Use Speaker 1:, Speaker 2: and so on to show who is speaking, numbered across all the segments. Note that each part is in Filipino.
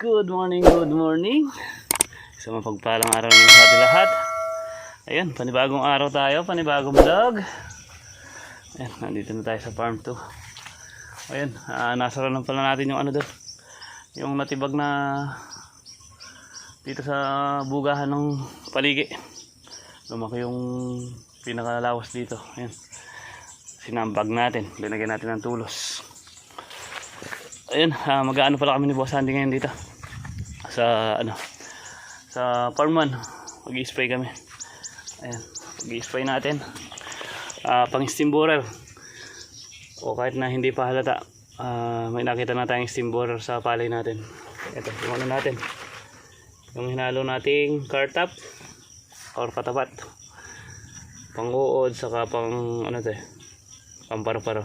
Speaker 1: Good morning, good morning. Sa mapagpalang araw ng sa ating lahat. Ayun, panibagong araw tayo, panibagong vlog. Ayun, nandito na tayo sa farm 2. Ayun, uh, nasa lang pala natin yung ano doon. Yung natibag na dito sa bugahan ng paligi. Lumaki yung pinakalawas dito. Ayun. Sinambag natin. Binagyan natin ng tulos. Ayun, uh, mag-aano pala kami ni Boss Andy ngayon dito. Sa ano, sa farm 1. Mag-spray kami. Ayan, mag-spray natin. Ah, pang steam borer. O kahit na hindi pa halata, ah, may nakita na tayong steam borer sa palay natin. Ito, yung ano natin. Yung hinalo nating car top or katapat. Pang uod, saka pang ano to eh, pang paro-paro.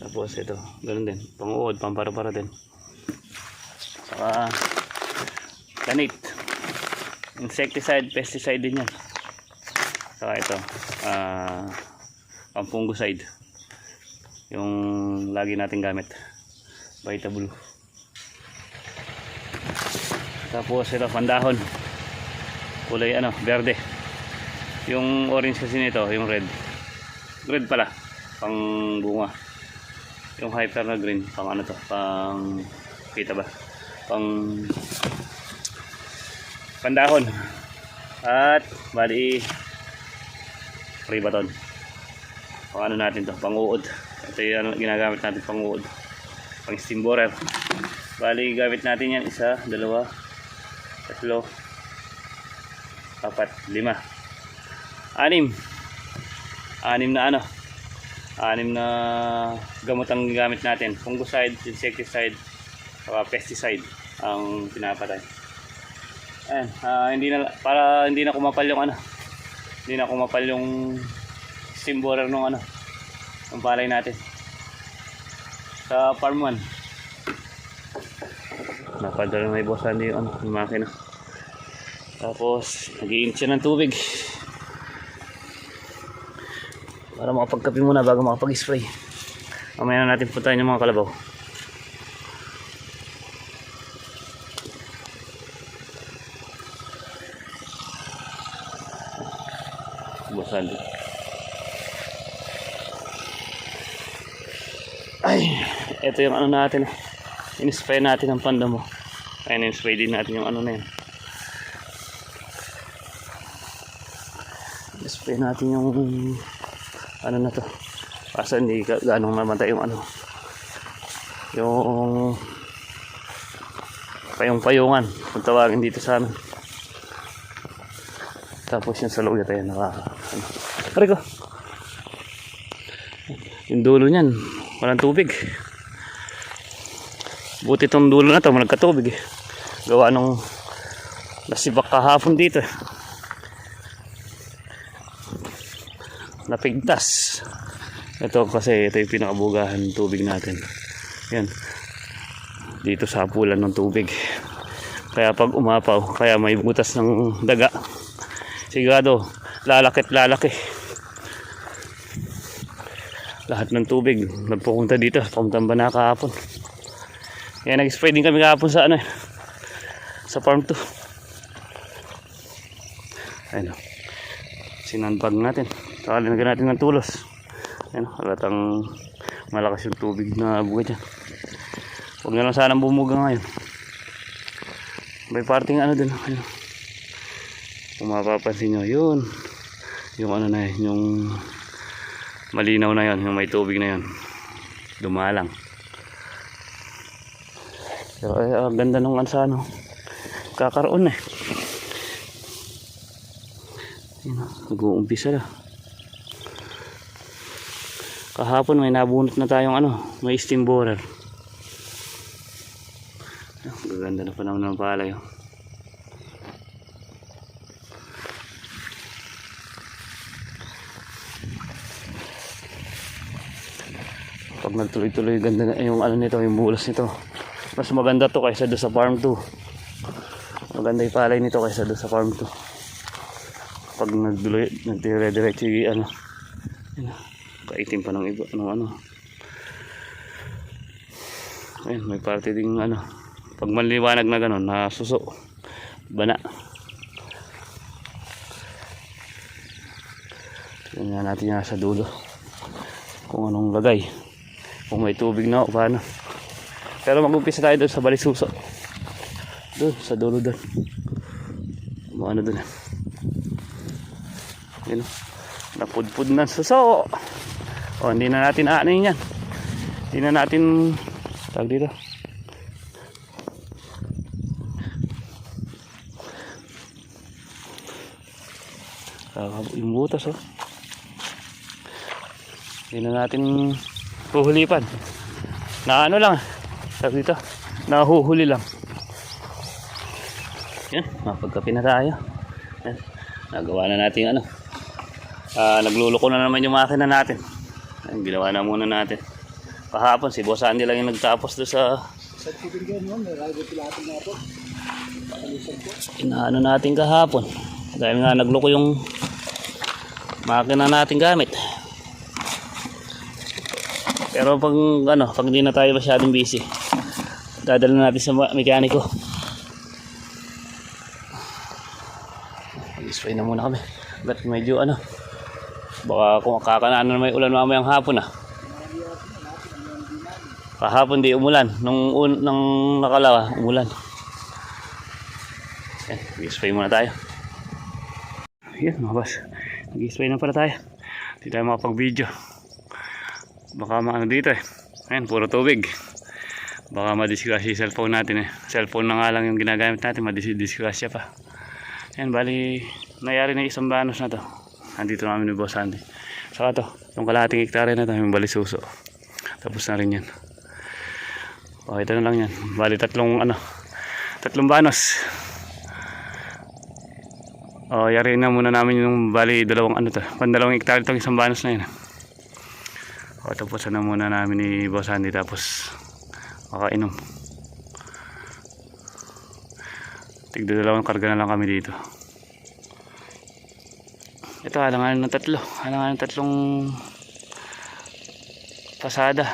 Speaker 1: Tapos ito, ganun din. Panguod, pampara-para din. Saka, ganit. Insecticide, pesticide din yan. Saka ito, ah, pampunguside. Yung lagi natin gamit. Vita Blue. Tapos ito, pandahon. Kulay ano, verde. Yung orange kasi nito, yung red. Red pala, pang bunga yung hyper na green pang ano to pang kita ba pang pandahon. At bali free baton. Pang ano natin to pang uod ito yung ano, ginagamit natin pang uod pang steam borer bali gamit natin yan isa dalawa tatlo apat lima. Anim. Anim na ano. Anim na gamot ang gamit natin. Fungicide, insecticide saka pesticide ang pinapatay ayan, ah, hindi na para hindi na kumapal yung ano hindi na kumapal yung steam borer nung ano ng palay natin. Sa farm 1 napadala na ibosan yung ano yung makina. Tapos nag ng tubig. Para makapagkape muna bago makapag-spray. Mamaya na natin puntahan yung mga kalabaw ay ito yung ano natin. In-spray natin ang panda mo. Ayun in-spray din natin yung ano na yan in-spray natin yung ano na to. Kasi hindi ka ganong mamatay yung ano. Yung payong-payungan. Kung tawagin dito sa amin. Tapos yung sa loob tayo nakaka ano. Pare ko. Yung dulo niyan walang tubig. Buti tong dulo na to nagkatubig eh. gawa nung nasibak kahapon dito eh. napigtas. Ito kasi ito yung pinakabugahan ng tubig natin. Yan. Dito sa pulan ng tubig. Kaya pag umapaw kaya may butas ng daga. Sigurado lalakit lalaki lahat ng tubig nagpupunta dito pamuntang bana kahapon? Kaya nag-spray din kami kahapon sa ano eh, sa farm 2 ayun o. Sinandbag natin. Saka linagyan natin ng tulos. Ayun o halatang malakas yung tubig na buga dyan. Huwag na lang sanang bumuga ngayon. May parting ano din ayun kung mapapansin nyo yun. Yung ano na yun yung malinaw na yun yung may tubig na yun. Dumalang. Pero ay, ang ganda nung ano sa ano kakaroon eh. Ayun, nag-uumpisa na. Kahapon may nabunot na tayong ano may steam borer. Gaganda na panahon ng palay oh. Pag nagtuloy-tuloy ganda na yung ano nito yung bulas nito mas maganda to kaysa doon sa farm 2 maganda yung palay nito kaysa doon sa farm 2 pag nagduloy nagdire-diretso yung ano kaitim pa ng iba ano ano ayun may parte ding ano Pag maliwanag na ganun, na suso. Bana. Tingnan natin yan sa dulo. Kung anong lagay. Kung may tubig na o paano. Pero mag-umpisa tayo doon sa balisuso. Doon, sa dulo doon. Ano doon. Yun. Napudpud ng suso. O, hindi na natin aanin yan. Hindi na natin tag dito. Ah, yung butas oh. Hindi na natin huhulipan. Na ano lang. Tag dito. Nahuhuli lang. Yan, mapagkapi na tayo. Yan. Nagawa na natin ano. Ah, nagluluko na naman yung makina natin. Yan, ginawa na muna natin. Kahapon, si Boss Andy lang yung nagtapos doon sa
Speaker 2: Sa
Speaker 1: inaano natin kahapon. Dahil nga nagluko yung makina natin gamit. Pero pag ano, pag hindi na tayo masyadong busy, dadala natin sa mekaniko. Mag-spray na muna kami. But medyo ano, baka kung kakanaan na may ulan mamayang hapon ah. Kahapon di umulan. Nung, un, nung nakalawa, umulan. Yan, mag-spray muna tayo. Yan mga boss. Mag-spray na pala tayo. Hindi tayo makapag-video. Baka maano dito eh. Ayan, puro tubig. Baka madisgrasya yung cellphone natin eh. Cellphone na nga lang yung ginagamit natin, madisgrasya pa. Yan, bali, nangyari na isang banos na to. Andito namin ni Boss Andy. Saka to, yung kalahating hektare na to, yung balisuso. Tapos na rin yan. O, ito na lang yan. Bali, tatlong, ano, tatlong banos. O, yari na muna namin yung bali, dalawang, ano to, pandalawang hektare itong isang banos na yan. Tapos na muna namin ni Boss Andy, tapos, makainom. Tigda dalawang karga na lang kami dito. Ito, alangan ng tatlo. Alangan ng tatlong pasada.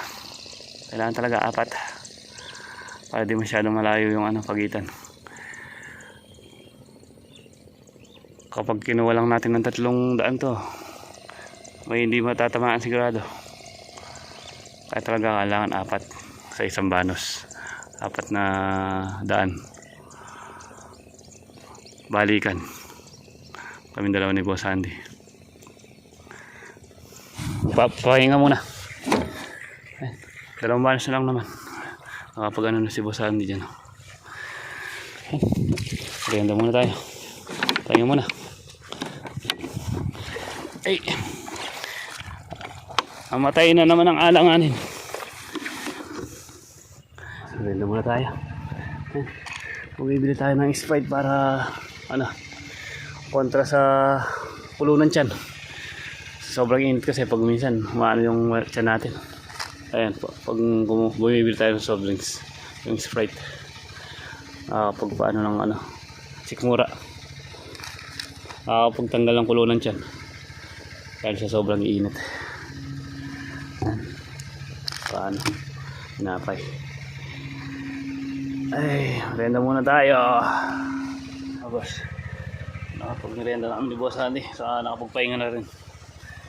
Speaker 1: Kailangan talaga apat. Para di masyadong malayo yung ano, pagitan. Kapag kinuha lang natin ng tatlong daan to, may hindi matatamaan sigurado. Kaya talaga kailangan apat sa isang banos. Apat na daan. Balikan. Kami dalawa ni Boss Andy. Pa pahinga muna. Dalawang banos na lang naman. Nakapag ano na si Boss Andy dyan. Pahinga muna tayo. Pahinga muna. Ay. Amatay na naman ang alanganin. Pahinga muna tayo. Bumibili tayo ng Sprite para ano kontra sa pulo ng tiyan. Sobrang init kasi pag minsan maano yung tiyan natin. Ayan, po, pag bumibili tayo ng soft drinks, yung Sprite. Ah, pag paano ng ano, sikmura. Ah, pag tanggal ng kulo ng tiyan. Dahil sa sobrang init. Paano? Napay. Ay, renda muna tayo. Ah, boss. Nakapag-merienda na kami ni Boss Andy. Saka nakapagpahinga na rin.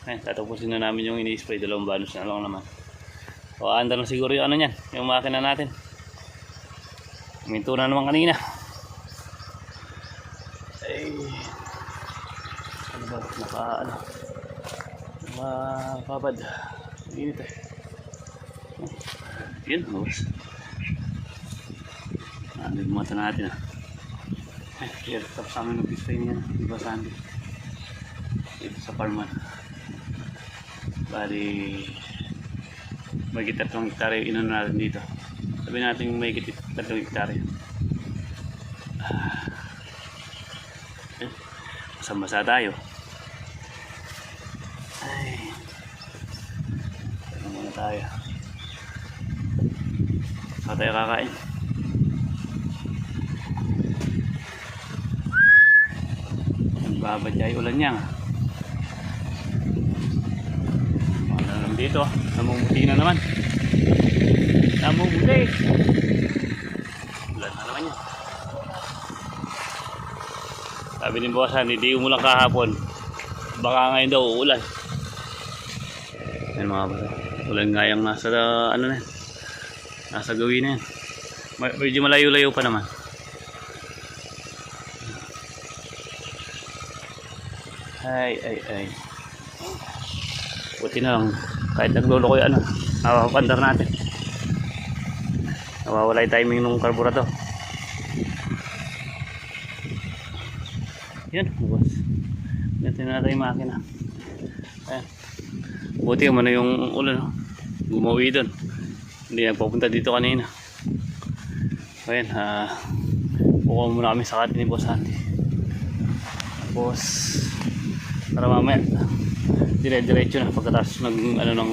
Speaker 1: Ayun, tatapusin na namin yung ini-spray. Dalawang banos na lang naman. O, andar na siguro yung ano niyan. Yung makina natin. Minto na naman kanina. Ay. Ano ba? Naka, ano? Nakapabad. Init eh. Yun, boss. Ano yung mata natin ah. Ay, here, tapos sa amin nag-display niya. Di ba Sandy? Dito sa farman. Bali, may tatlong hektare yung inano natin dito. Sabi natin may tatlong hektare. Ah. Eh, Masambasa tayo. Ay. Ano muna tayo. Saka tayo kakain. Eh. Nagbabadyay ulan niya. Wala naman dito. Namumuti na naman. Namumuti. Ulan na naman yan. Sabi ni Bawasan, hindi umulan kahapon. Baka ngayon daw uulan. Yan mga bata. Ulan nga yung nasa ano na yan. Nasa gawin na yan. Medyo malayo-layo pa naman. Ay, ay, ay. Buti na lang. Kahit naglolo ko ano, nakakapandar natin. Nawawala yung timing ng karburador. Yan, boss. Ganito na natin yung makina. Ayan. Buti umano yung ulan. Gumawi doon. Hindi nagpapunta dito kanina. Ayan, ah, bukaw muna kami sa katin ni Boss Andy. Tapos, para mamaya, dire-diretso na pagkatapos nag, ano, ng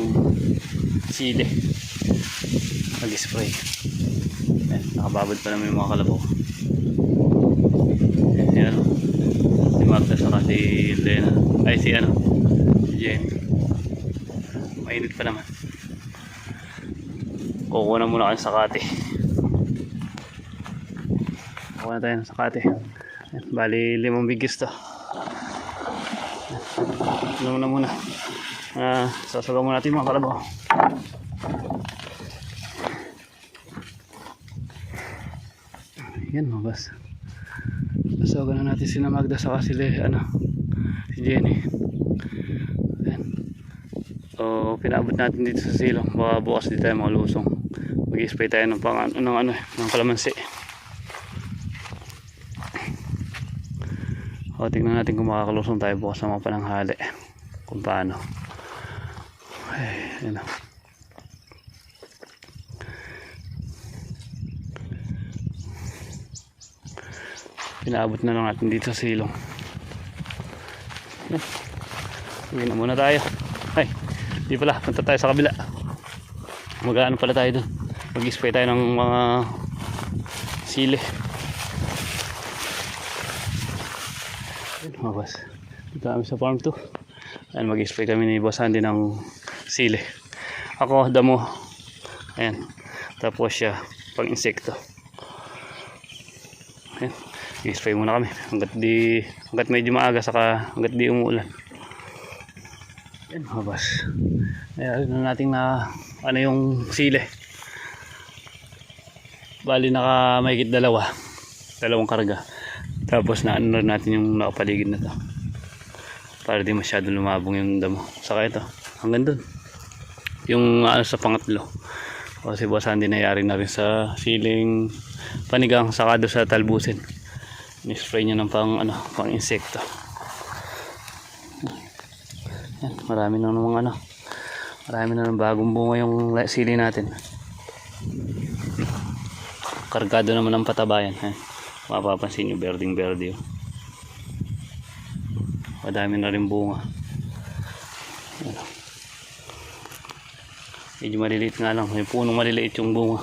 Speaker 1: sili. Nag-spray. Ayan, nakababad pa naman yung mga kalabaw. Ayan, si Magda saka si Lena. Ay, si ano, si Jenny. Mainit pa naman. Kukuha na muna kayo sa kate. Kukuha na tayo ng sakate. Ayan, Bali, limang bigis to. Ano muna muna. Ah, sasagaw muna natin mga kalabaw. Yan mga boss. Sasagaw na natin sina Magda sa sila ano, si Jenny. So, pinabot natin dito sa silong. Baka bukas dito tayo mga lusong. Mag-spray tayo ng pang ano, ng ano, ng kalamansi. O, tingnan natin kung makakalusong tayo bukas sa mga pananghali. Kung paano. Ay, na. Pinaabot na lang natin dito sa silong. Na muna tayo. Ay, di pala. Punta tayo sa kabila. Mag-ano pala tayo doon. Mag-spray tayo ng mga sili. Boss. Dito kami sa farm 2. Ayan, mag-spray kami ni Boss Andy ng sili. Ako, damo. Ayan. Tapos siya, pang insekto. Ayan. I-spray muna kami. Hanggat di, hanggat medyo maaga, saka hanggat di umuulan. Ayan, mga boss. Ayan, ano natin na, ano yung sili. Bali, naka mahigit dalawa. Dalawang karga. Tapos na ano natin yung nakapaligid na to. Para di masyado lumabong yung damo. Saka ito, hanggang dun. Yung ano sa pangatlo. Kasi boss Andy nayari na rin sa siling panigang saka doon sa talbusin. Ni-spray niya ng pang ano, pang insekto. Yan, marami na namang ano. Marami na ng bagong bunga yung sili natin. Kargado naman ng patabayan. Eh. Mapapansin nyo, berding berde yun. Madami na rin bunga. Yan. Medyo maliliit nga lang. May punong maliliit yung bunga.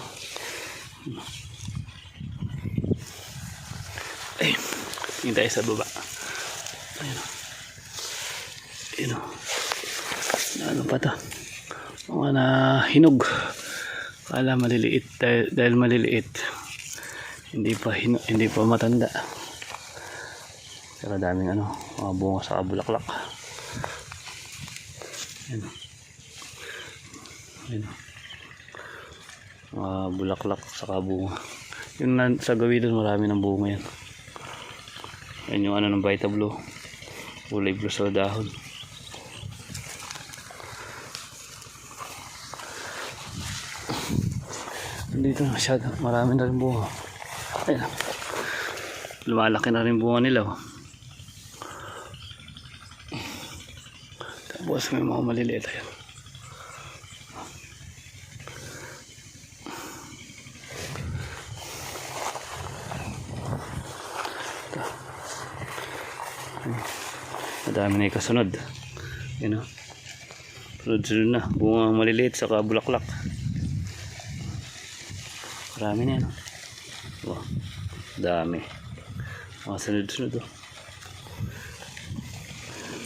Speaker 1: Ay, tingin tayo sa baba. Ayun. Ayun. o. Ano pa to? Mga na hinog. Kala maliliit dahil, dahil maliliit. Hindi pa hino, hindi pa matanda. Pero daming ano, mga bunga sa bulaklak. Ayun. o. Mga bulaklak sa bunga. Yung na, sa gawi doon marami ng bunga yan. Yan yung ano ng Vita Blue. Kulay blue sa dahon. Dito masyado. Marami na rin bunga. Ayan. Lumalaki na rin bunga nila. Oh. Tapos may mga maliliit. Ayan. Madami na yung kasunod. Yan o. Sunod-sunod na. Bunga maliliit saka bulaklak. Marami na yan. Oh, dami. Mga sunod-sunod oh.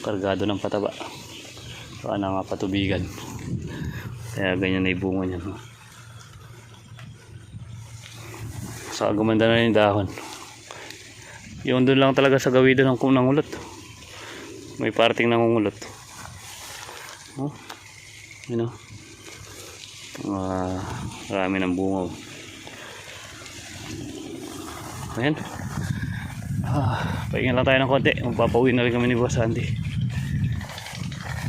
Speaker 1: Kargado ng pataba. Baka na nga patubigan. Kaya ganyan na yung bunga niya. No? Saka gumanda na yung dahon. Yung doon lang talaga sa gawido ng nangunulot. May parting nangungulot. Oh. Yun oh. Ah, marami ng bunga. oh. Ayan. Ah, pahinga lang tayo ng konti. Magpapauwi na rin kami ni Boss Andy.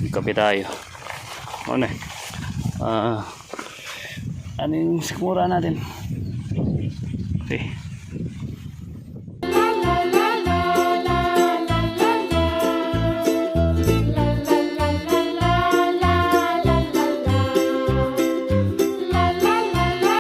Speaker 1: Magkape tayo. Ano eh. Ah, ano yung sikmura natin?